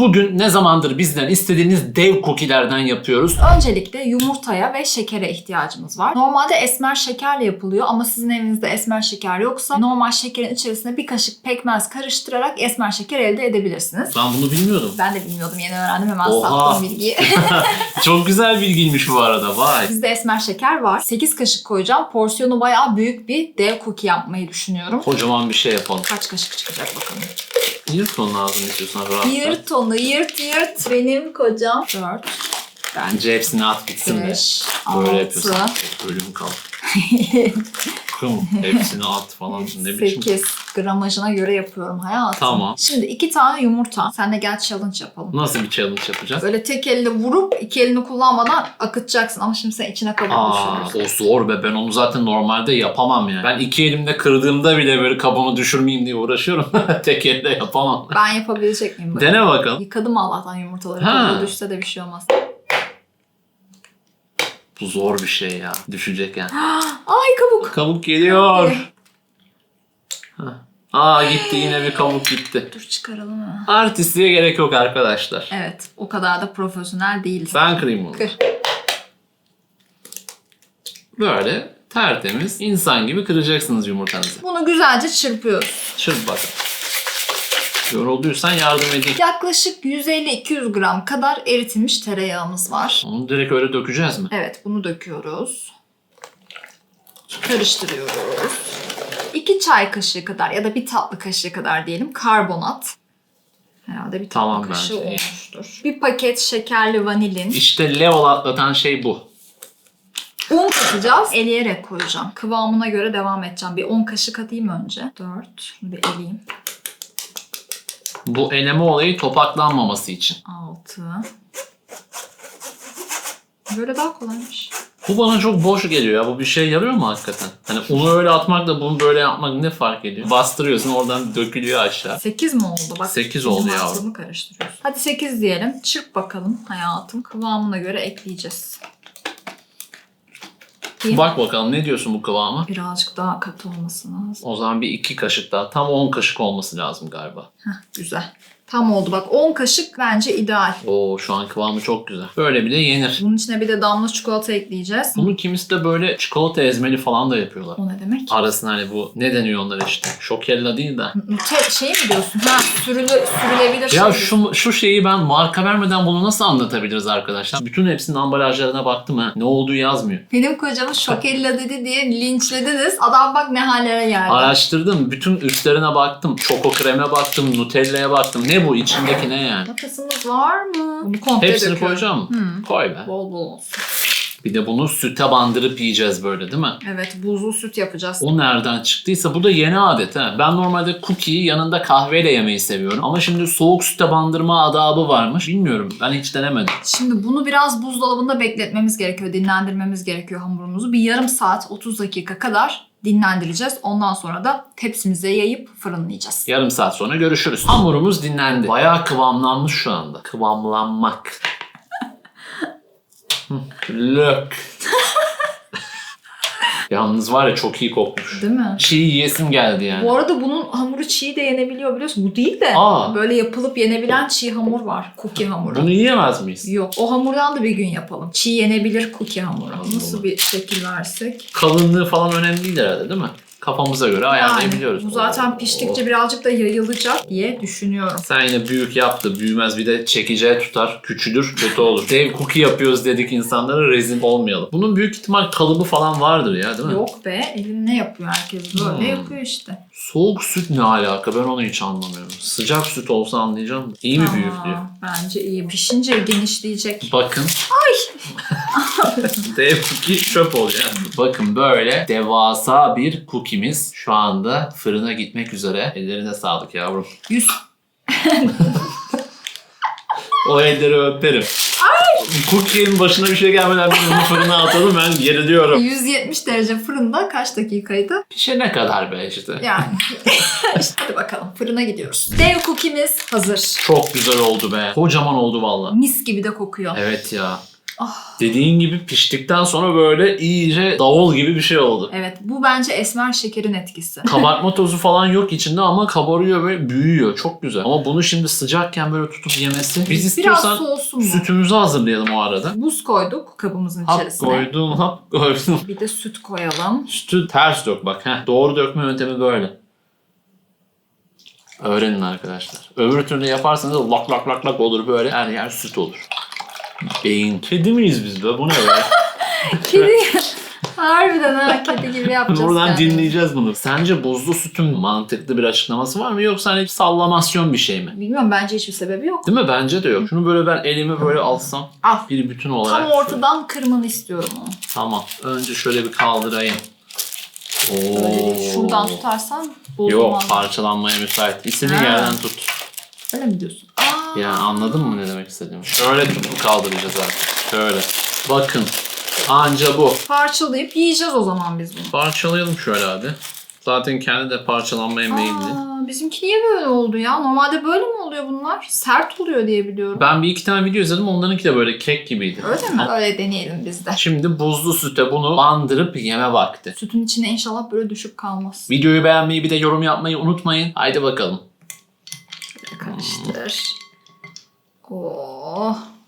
Bugün ne zamandır bizden istediğiniz dev cookie'lerden yapıyoruz. Öncelikle yumurtaya ve şekere ihtiyacımız var. Normalde esmer şekerle yapılıyor ama sizin evinizde esmer şeker yoksa normal şekerin içerisine bir kaşık pekmez karıştırarak esmer şeker elde edebilirsiniz. Ben bunu bilmiyordum. Ben de bilmiyordum yeni öğrendim hemen Oha. sattım bilgiyi. Çok güzel bilgiymiş bu arada. Vay. Bizde esmer şeker var. 8 kaşık koyacağım. Porsiyonu bayağı büyük bir dev cookie yapmayı düşünüyorum. Kocaman bir şey yapalım. Kaç kaşık çıkacak bakalım. Yırt onun ağzını istiyorsan rahat. Yırt onu yırt yırt. Benim kocam 4, Bence hepsini at gitsin be. 5, Böyle 6, yapıyorsun. Ölüm kal. Kım. Hepsini at falan. Ne biçim. 8 gramajına göre yapıyorum hayatım. Tamam. Şimdi iki tane yumurta. Sen de gel challenge yapalım. Nasıl bir challenge yapacağız? Böyle tek elle vurup iki elini kullanmadan akıtacaksın ama şimdi sen içine kabuk Aa, düşürürsün. o zor be. Ben onu zaten normalde yapamam yani. Ben iki elimde kırdığımda bile böyle kabımı düşürmeyeyim diye uğraşıyorum. Tek elde yapamam. Ben yapabilecek miyim? bakalım? Dene bakalım. Yıkadım Allah'tan yumurtaları. Ha. Kabuğu düşse de bir şey olmaz. Bu zor bir şey ya. Düşecek yani. Ay kabuk. Kabuk geliyor. Hah. Aa gitti yine bir kabuk gitti. Dur çıkaralım mı? Artistliğe gerek yok arkadaşlar. Evet o kadar da profesyonel değiliz. Ben kırayım bunu. Kır. Böyle tertemiz insan gibi kıracaksınız yumurtanızı. Bunu güzelce çırpıyoruz. Çırp bakalım. Yorulduysan yardım edeyim. Yaklaşık 150-200 gram kadar eritilmiş tereyağımız var. Onu direkt öyle dökeceğiz mi? Evet bunu döküyoruz. Karıştırıyoruz. 2 çay kaşığı kadar ya da bir tatlı kaşığı kadar diyelim karbonat. Herhalde bir tatlı Tamam kaşığı bence, olmuştur. Bir paket şekerli vanilin. İşte level atlatan şey bu. Un katacağız. Eleyerek koyacağım. Kıvamına göre devam edeceğim. Bir 10 kaşık atayım önce. 4. Şunu bir eleyeyim. Bu eleme olayı topaklanmaması için. 6. Böyle daha kolaymış. Bu bana çok boş geliyor ya. Bu bir şey yarıyor mu hakikaten? Hani unu öyle atmakla bunu böyle yapmak ne fark ediyor? Bastırıyorsun oradan dökülüyor aşağı. 8 mi oldu? Bak, Sekiz bizim oldu yavrum. mantığımı karıştırıyoruz. Hadi 8 diyelim. Çırp bakalım hayatım. Kıvamına göre ekleyeceğiz. Mi? Bak bakalım ne diyorsun bu kıvama? Birazcık daha katı olması lazım. O zaman bir iki kaşık daha. Tam 10 kaşık olması lazım galiba. Heh, güzel. Tam oldu bak 10 kaşık bence ideal. Oo şu an kıvamı çok güzel. Böyle bile yenir. Bunun içine bir de damla çikolata ekleyeceğiz. Bunu kimisi de böyle çikolata ezmeli falan da yapıyorlar. O ne demek? Arasına hani bu ne deniyor onlara işte. Şokella değil de. Nute şey mi diyorsun? Ha sürülü, sürülebilir şey. Ya diyorsun. şu, şu şeyi ben marka vermeden bunu nasıl anlatabiliriz arkadaşlar? Bütün hepsinin ambalajlarına baktım ha. Ne olduğu yazmıyor. Benim kocamı şokella dedi diye linçlediniz. Adam bak ne hallere geldi. Araştırdım. Bütün üstlerine baktım. Çoko kreme baktım. Nutella'ya baktım. Ne bu? İçindeki ne yani? Makasımız var mı? Bunu komple Hepsini döküyorum. koyacağım mı? Hı. Koy be. Bol bol olsun. Bir de bunu süte bandırıp yiyeceğiz böyle değil mi? Evet buzlu süt yapacağız. O nereden çıktıysa bu da yeni adet ha. Ben normalde cookie'yi yanında kahveyle yemeyi seviyorum. Ama şimdi soğuk süte bandırma adabı varmış. Bilmiyorum. Ben hiç denemedim. Şimdi bunu biraz buzdolabında bekletmemiz gerekiyor. Dinlendirmemiz gerekiyor hamurumuzu. Bir yarım saat 30 dakika kadar dinlendireceğiz. Ondan sonra da tepsimize yayıp fırınlayacağız. Yarım saat sonra görüşürüz. Hamurumuz dinlendi. Bayağı kıvamlanmış şu anda. Kıvamlanmak. Lök. Yalnız var ya çok iyi kokmuş. Değil mi? Çiğ yiyesim geldi yani. Bu arada bunun hamuru çiğ de yenebiliyor biliyorsun. Bu değil de Aa. böyle yapılıp yenebilen çiğ hamur var. Cookie hamuru. Bunu yiyemez miyiz? Yok. O hamurdan da bir gün yapalım. Çiğ yenebilir cookie hamuru. Nasıl bir şekil versek? Kalınlığı falan önemli değil herhalde değil mi? Kafamıza göre ayarlayabiliyoruz. bu zaten piştikçe birazcık da yayılacak diye düşünüyorum. Sen yine büyük yaptı. Büyümez bir de çekeceği tutar. Küçülür. Kötü olur. Dev cookie yapıyoruz dedik insanlara rezil olmayalım. Bunun büyük ihtimal kalıbı falan vardır ya değil mi? Yok be elin ne yapıyor herkes böyle Hmm. yapıyor işte. Soğuk süt ne alaka? Ben onu hiç anlamıyorum. Sıcak süt olsa anlayacağım. İyi mi Aa, büyüklüğü? Bence iyi. Pişince genişleyecek. Bakın. Ay. Dev cookie çöp oluyor. Bakın böyle devasa bir cookie'miz şu anda fırına gitmek üzere. Ellerine sağlık yavrum. Yüz O elleri öperim. Cookie'nin başına bir şey gelmeden biz bunu fırına atalım ben geriliyorum. 170 derece fırında kaç dakikaydı? Pişene kadar be işte. Yani. işte hadi bakalım fırına gidiyoruz. Dev cookie'miz hazır. Çok güzel oldu be. Kocaman oldu valla. Mis gibi de kokuyor. Evet ya. Dediğin gibi piştikten sonra böyle iyice davul gibi bir şey oldu. Evet bu bence esmer şekerin etkisi. Kabartma tozu falan yok içinde ama kabarıyor ve büyüyor. Çok güzel. Ama bunu şimdi sıcakken böyle tutup yemesi. Biz Biraz istiyorsan sütümüzü hazırlayalım o arada. Buz koyduk kabımızın Hap içerisine. koydum, hap koydum. Bir de süt koyalım. Sütü ters dök bak. Heh, doğru dökme yöntemi böyle. Öğrenin arkadaşlar. Öbür türlü yaparsanız lak lak lak lak olur böyle. Her yer süt olur. Beyin. Kedi miyiz biz be? Bu ne be? Kedi. Harbiden ha kedi gibi yapacağız. Buradan kendimizi. dinleyeceğiz bunu. Sence buzlu sütün mantıklı bir açıklaması var mı yoksa hani sallamasyon bir şey mi? Bilmiyorum bence hiçbir sebebi yok. Değil mi? Bence de yok. Şunu böyle ben elime böyle alsam Al. bir bütün olarak. Tam ortadan kırmanı istiyorum onu. Tamam. Önce şöyle bir kaldırayım. Böyle Oo. bir şuradan tutarsan Yok bozulmaz. parçalanmaya müsait. İstediğin yerden tut. Öyle mi diyorsun? Yani anladın mı ne demek istediğimi? Şöyle tutup kaldıracağız artık. Şöyle. Bakın. Anca bu. Parçalayıp yiyeceğiz o zaman biz bunu. Parçalayalım şöyle abi. Zaten kendi de parçalanmaya meyilli. Aa, bizimki niye böyle oldu ya? Normalde böyle mi oluyor bunlar? Sert oluyor diye biliyorum. Ben bir iki tane video izledim. Onlarınki de böyle kek gibiydi. Öyle mi? Öyle deneyelim biz de. Şimdi buzlu süte bunu bandırıp yeme vakti. Sütün içine inşallah böyle düşüp kalmaz. Videoyu beğenmeyi bir de yorum yapmayı unutmayın. Haydi bakalım. Karıştır. Oh.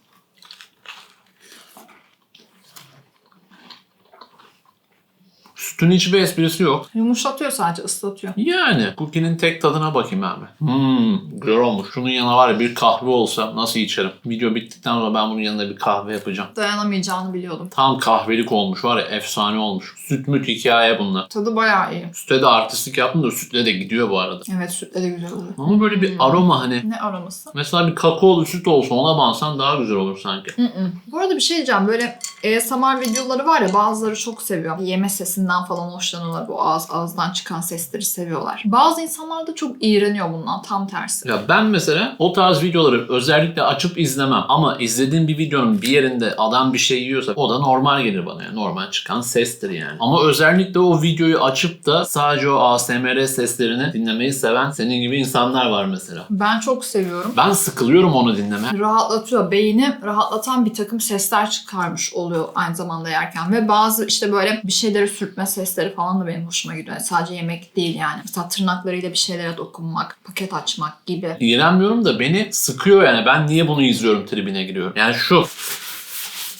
Sütün hiçbir esprisi yok. Yumuşatıyor sadece ıslatıyor. Yani cookie'nin tek tadına bakayım abi. Hmm, güzel olmuş. Şunun yanına var ya bir kahve olsa nasıl içerim? Video bittikten sonra ben bunun yanına bir kahve yapacağım. Dayanamayacağını biliyordum. Tam kahvelik olmuş var ya efsane olmuş. Süt müt hikaye bunlar. Tadı bayağı iyi. Süte de artistlik yaptım da sütle de gidiyor bu arada. Evet sütle de güzel oluyor. Ama böyle bir aroma hani. Ne aroması? Mesela bir kakaolu süt olsa ona bansan daha güzel olur sanki. Mm-mm. Bu arada bir şey diyeceğim. Böyle ASMR videoları var ya bazıları çok seviyor. Yeme sesinden falan hoşlanıyorlar. Bu ağız ağızdan çıkan sesleri seviyorlar. Bazı insanlar da çok iğreniyor bundan. Tam tersi. Ya ben mesela o tarz videoları özellikle açıp izlemem. Ama izlediğim bir videonun bir yerinde adam bir şey yiyorsa o da normal gelir bana. Yani normal çıkan sestir yani. Ama özellikle o videoyu açıp da sadece o ASMR seslerini dinlemeyi seven senin gibi insanlar var mesela. Ben çok seviyorum. Ben sıkılıyorum onu dinleme. Rahatlatıyor. Beyni rahatlatan bir takım sesler çıkarmış oluyor aynı zamanda yerken. Ve bazı işte böyle bir şeyleri sürtme sesleri falan da benim hoşuma gidiyor. Yani sadece yemek değil yani. Mesela tırnaklarıyla bir şeylere dokunmak, paket açmak gibi. İğrenmiyorum da beni sıkıyor yani. Ben niye bunu izliyorum tribine giriyorum. Yani şu.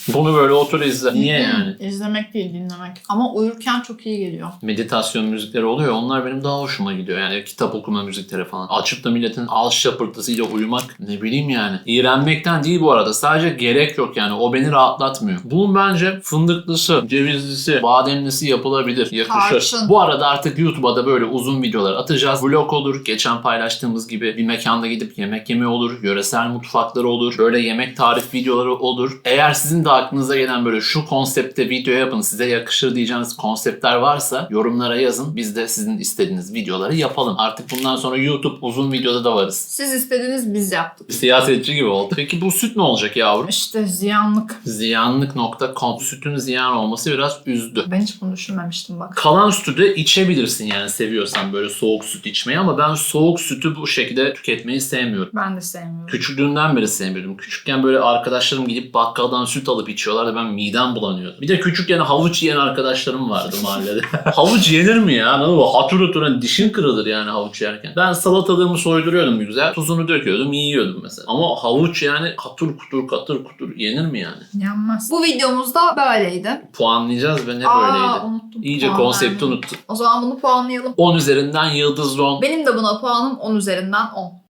Bunu böyle otur izle. Niye yani? İzlemek değil dinlemek. Ama uyurken çok iyi geliyor. meditasyon müzikleri oluyor. Onlar benim daha hoşuma gidiyor. Yani kitap okuma müzikleri falan. Açıp da milletin ağız şapırtısıyla uyumak ne bileyim yani. İğrenmekten değil bu arada. Sadece gerek yok yani. O beni rahatlatmıyor. Bunun bence fındıklısı, cevizlisi, bademlisi yapılabilir. Yakışır. Tarçın. Bu arada artık YouTube'a da böyle uzun videolar atacağız. Vlog olur. Geçen paylaştığımız gibi bir mekanda gidip yemek yeme olur. Yöresel mutfakları olur. Böyle yemek tarif videoları olur. Eğer sizin de aklınıza gelen böyle şu konsepte video yapın size yakışır diyeceğiniz konseptler varsa yorumlara yazın. Biz de sizin istediğiniz videoları yapalım. Artık bundan sonra YouTube uzun videoda da varız. Siz istediğiniz biz yaptık. Siyasetçi gibi oldu. Peki bu süt ne olacak yavrum? İşte ziyanlık. Ziyanlık.com Sütün ziyan olması biraz üzdü. Ben hiç bunu düşünmemiştim bak. Kalan sütü de içebilirsin yani seviyorsan böyle soğuk süt içmeyi ama ben soğuk sütü bu şekilde tüketmeyi sevmiyorum. Ben de sevmiyorum. Küçüklüğümden beri sevmiyordum. Küçükken böyle arkadaşlarım gidip bakkaldan süt alıp içiyorlardı. Ben midem bulanıyordu. Bir de küçükken havuç yiyen arkadaşlarım vardı mahallede. havuç yenir mi ya? Ne bu? Hatır hatır hani dişin kırılır yani havuç yerken. Ben salatalığımı soyduruyordum güzel. Tuzunu döküyordum yiyordum mesela. Ama havuç yani katır kutur katır kutur yenir mi yani? Yanmaz. Bu videomuz da böyleydi. Puanlayacağız ve ne Aa, böyleydi? unuttum. İyice puan konsepti vermeyi. unuttum. O zaman bunu puanlayalım. 10 üzerinden yıldız 10. Benim de buna puanım 10 üzerinden 10.